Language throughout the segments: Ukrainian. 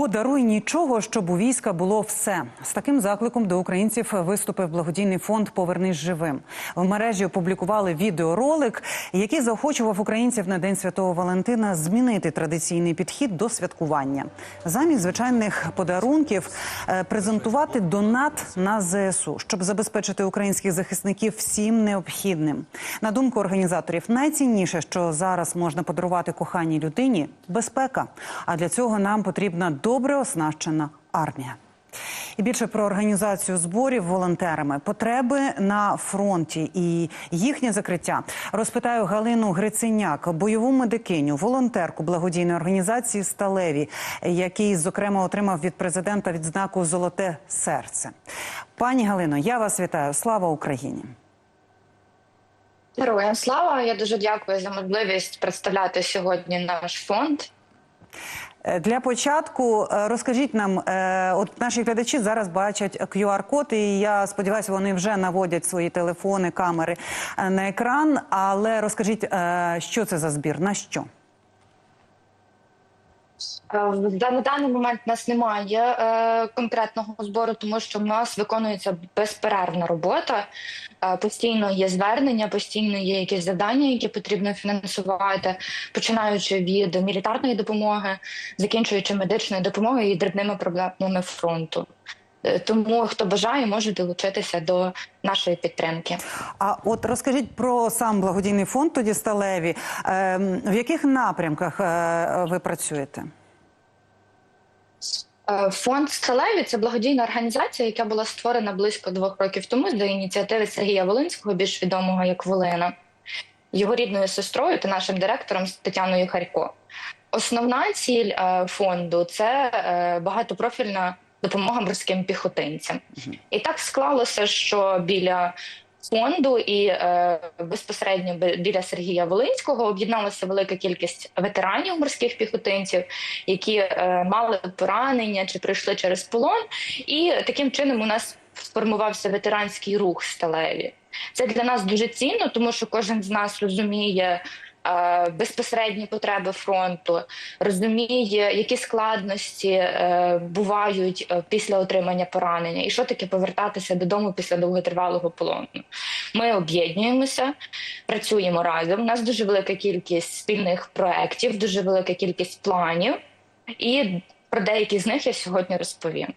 Подаруй нічого, щоб у війська було все. З таким закликом до українців виступив благодійний фонд Повернись живим. В мережі опублікували відеоролик, який заохочував українців на День Святого Валентина змінити традиційний підхід до святкування. Замість звичайних подарунків е, презентувати донат на ЗСУ, щоб забезпечити українських захисників всім необхідним. На думку організаторів, найцінніше, що зараз можна подарувати коханій людині безпека. А для цього нам потрібна добре оснащена армія. І більше про організацію зборів волонтерами, потреби на фронті і їхнє закриття розпитаю Галину Гриценяк, бойову медикиню, волонтерку благодійної організації Сталеві, який зокрема отримав від президента відзнаку Золоте серце. Пані Галино, я вас вітаю. Слава Україні! Героям слава! Я дуже дякую за можливість представляти сьогодні наш фонд. Е, Для початку е, розкажіть нам, е, от наші глядачі зараз бачать QR-код, і я сподіваюся, вони вже наводять свої телефони, камери на екран. Але розкажіть, що це за збір? На що? Е, На даний момент у нас немає е, конкретного збору, тому що в нас виконується безперервна робота. Е, Постійно є звернення, постійно є якісь завдання, які потрібно фінансувати, починаючи від мілітарної допомоги, закінчуючи медичною допомогою і дрібними проблемами фронту. Тому хто бажає, може долучитися до нашої підтримки. А от розкажіть про сам благодійний фонд тоді сталеві. Е, В яких напрямках ви працюєте? Е, Фонд Сталеві це благодійна організація, яка була створена близько двох років тому за ініціативи Сергія Волинського, більш відомого як Волина, його рідною сестрою та нашим директором Тетяною Харько. Основна ціль е, фонду це е, багатопрофільна допомога морським піхотинцям. І так склалося, що біля фонду і е, безпосередньо біля Сергія Волинського об'єдналася велика кількість ветеранів морських піхотинців, які е, мали поранення чи пройшли через полон. І таким чином у нас сформувався ветеранський рух сталеві. Це для нас дуже цінно, тому що кожен з нас розуміє. Е, Безпосередні потреби фронту розуміє, які складності е, бувають е, після отримання поранення, і що таке повертатися додому після довготривалого полону. Ми об'єднуємося, працюємо разом. У нас дуже велика кількість спільних проєктів, дуже велика кількість планів, і про деякі з них я сьогодні розповім.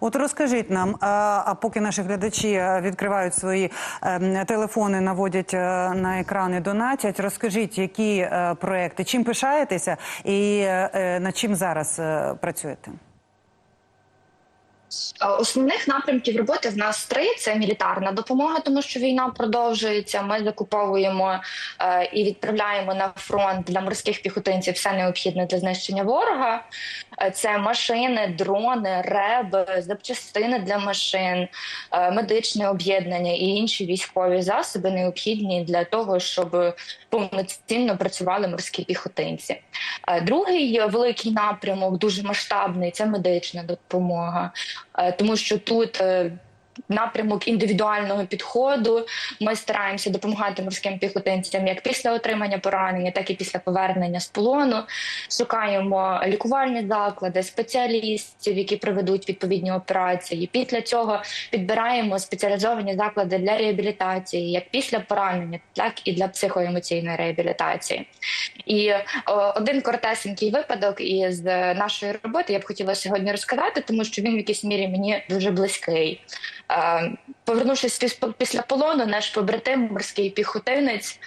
От розкажіть нам, а, поки наші глядачі е, відкривають свої ем, телефони, наводять е, на екрани, донатять. Розкажіть, які е, проекти, чим пишаєтеся і над чим зараз працюєте? Основних напрямків роботи в нас три: це мілітарна допомога, тому що війна продовжується. Ми закуповуємо е, і відправляємо на фронт для морських піхотинців все необхідне для знищення ворога. Е, Це машини, дрони, реб, запчастини для машин, е, медичне об'єднання і інші військові засоби необхідні для того, щоб повноцінно працювали морські піхотинці. Е, Другий великий напрямок, дуже масштабний, це медична допомога. Тому що тут напрямок індивідуального підходу. Ми стараємося допомагати морським піхотинцям як після отримання поранення, так і після повернення з полону. Шукаємо лікувальні заклади, спеціалістів, які проведуть відповідні операції. Після цього підбираємо спеціалізовані заклади для реабілітації, як після поранення, так і для психоемоційної реабілітації. І о, один коротесенький випадок із е, нашої роботи я б хотіла сьогодні розказати, тому що він в якійсь мірі мені дуже близький. Повернувшись піс- після полону, наш побратим, морський піхотинець,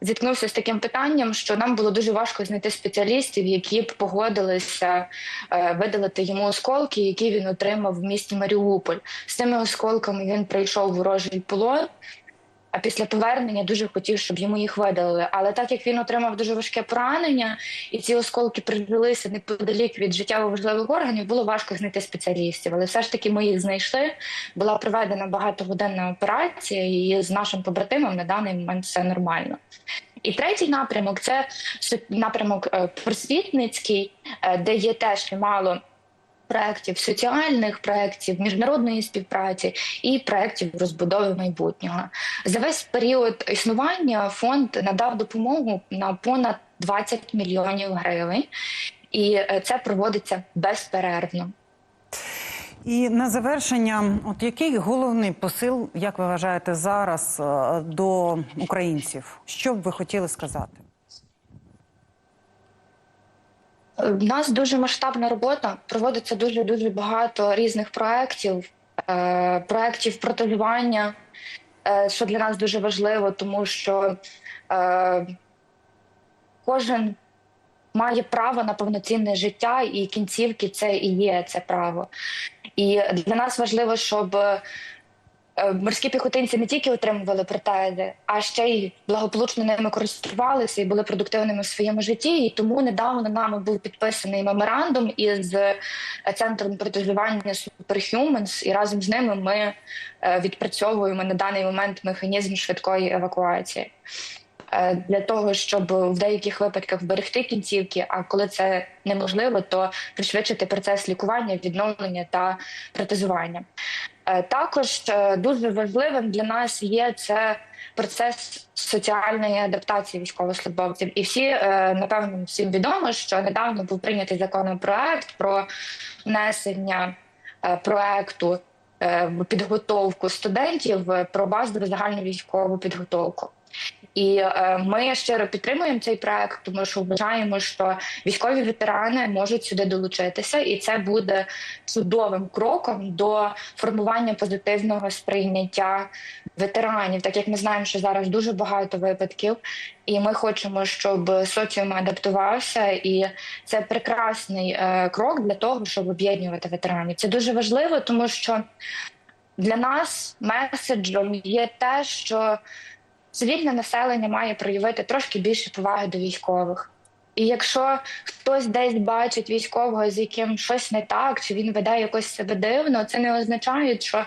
зіткнувся з таким питанням, що нам було дуже важко знайти спеціалістів, які б погодилися е, видалити йому осколки, які він отримав в місті Маріуполь. З цими осколками він прийшов ворожий полон. А після повернення дуже хотів, щоб йому їх видалили. Але так як він отримав дуже важке поранення, і ці осколки прижилися неподалік від життєво важливих органів, було важко знайти спеціалістів. Але все ж таки ми їх знайшли. Була проведена багатогодинна операція, і з нашим побратимом на даний момент все нормально. І третій напрямок це напрямок е, просвітницький, е, де є теж чимало проєктів соціальних, проєктів міжнародної співпраці і проєктів розбудови майбутнього. За весь період існування фонд надав допомогу на понад 20 мільйонів гривень. і е, це проводиться безперервно. І на завершення, от який головний посил, як ви вважаєте, зараз е, до українців? Що б ви хотіли сказати? У нас дуже масштабна робота. Проводиться дуже дуже багато різних проєктів, е, проєктів протезування, е, що для нас дуже важливо, тому що е, кожен має право на повноцінне життя, і кінцівки це і є це право. І для нас важливо, щоб морські піхотинці не тільки отримували протези, а ще й благополучно ними користувалися і були продуктивними в своєму житті. І тому недавно нами був підписаний меморандум із е, центром протезування Superhumans, і разом з ними ми е, відпрацьовуємо на даний момент механізм швидкої евакуації. Е, Для того щоб в деяких випадках вберегти кінцівки, а коли це неможливо, то пришвидшити процес лікування, відновлення та протезування. Е, Також е, дуже важливим для нас є це процес соціальної адаптації військовослужбовців. І всі е, напевно всім відомо, що недавно був прийнятий законопроект про внесення проекту підготовку студентів про базову загальну військову підготовку. І е, ми щиро підтримуємо цей проект, тому що вважаємо, що військові ветерани можуть сюди долучитися, і це буде чудовим кроком до формування позитивного сприйняття ветеранів, так як ми знаємо, що зараз дуже багато випадків, і ми хочемо, щоб соціум адаптувався, і це прекрасний е, крок для того, щоб об'єднувати ветеранів. Це дуже важливо, тому що для нас меседжем є те, що цивільне населення має проявити трошки більше поваги до військових. І якщо хтось десь бачить військового, з яким щось не так, чи він веде якось себе дивно, це не означає, що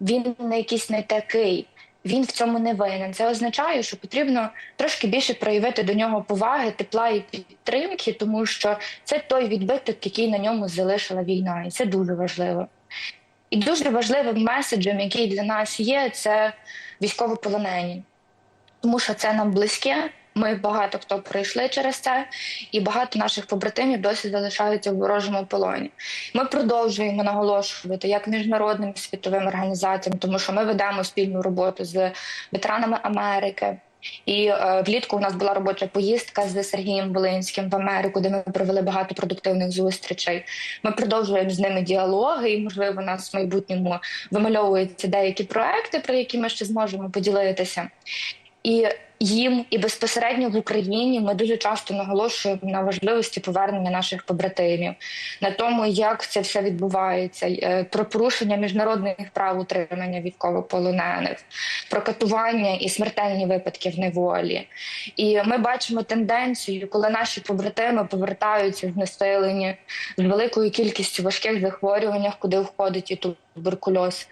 він не якийсь не такий. Він в цьому не винен. Це означає, що потрібно трошки більше проявити до нього поваги, тепла і підтримки, тому що це той відбиток, який на ньому залишила війна, і це дуже важливо. І дуже важливим меседжем, який для нас є, це військовополонені, тому що це нам близьке. Ми багато хто пройшли через це, і багато наших побратимів досі залишаються в ворожому полоні. Ми продовжуємо наголошувати як міжнародним світовим організаціям, тому що ми ведемо спільну роботу з ветеранами Америки. І е, влітку у нас була робоча поїздка з Сергієм Волинським в Америку, де ми провели багато продуктивних зустрічей. Ми продовжуємо з ними діалоги, і можливо, у нас в майбутньому вимальовуються деякі проекти, про які ми ще зможемо поділитися. І їм, і безпосередньо в Україні ми дуже часто наголошуємо на важливості повернення наших побратимів, на тому, як це все відбувається, е, про порушення міжнародних прав утримання військовополонених, про катування і смертельні випадки в неволі. І ми бачимо тенденцію, коли наші побратими повертаються знесилені з великою кількістю важких захворювань, куди входить і туберкульоз.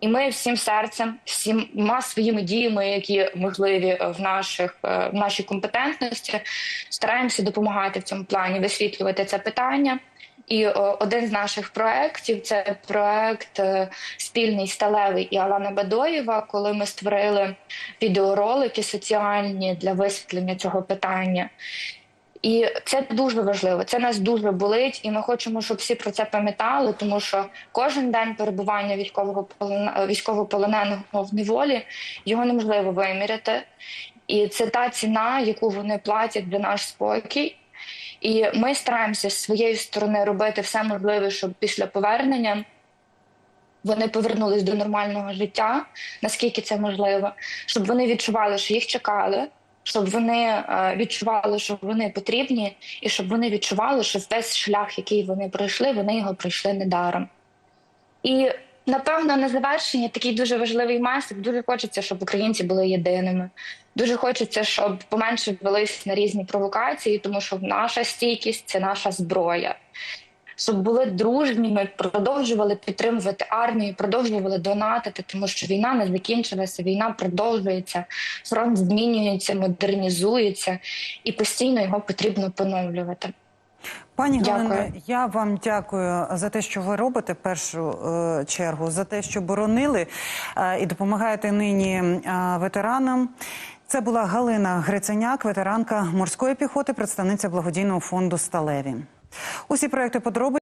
І ми всім серцем, всіма своїми діями, які можливі в наших е, в нашій компетентності, стараємося допомагати в цьому плані, висвітлювати це питання. І о, один з наших проєктів – це проєкт е, спільний сталевий і Алана Бадоєва, коли ми створили відеоролики соціальні для висвітлення цього питання. І це дуже важливо. Це нас дуже болить, і ми хочемо, щоб всі про це пам'ятали, тому що кожен день перебування військового полон- військовополоненого в неволі його неможливо виміряти. І це та ціна, яку вони платять за наш спокій. І ми стараємося з своєї сторони робити все можливе, щоб після повернення вони повернулись до нормального життя, наскільки це можливо, щоб вони відчували, що їх чекали, щоб вони е, відчували, що вони потрібні, і щоб вони відчували, що весь шлях, який вони пройшли, вони його пройшли недаром. І напевно на завершення такий дуже важливий меседж. Дуже хочеться, щоб українці були єдиними. Дуже хочеться, щоб поменше велись на різні провокації, тому що наша стійкість це наша зброя. Щоб були дружніми, продовжували підтримувати армію, продовжували донатити, тому що війна не закінчилася, війна продовжується, фронт змінюється, модернізується, і постійно його потрібно поновлювати. Пані. Галино, я вам дякую за те, що ви робите першу е, чергу, за те, що боронили е, і допомагаєте нині е, ветеранам. Це була Галина Гриценяк, ветеранка морської піхоти, представниця благодійного фонду Сталеві. Усі проекти подробиці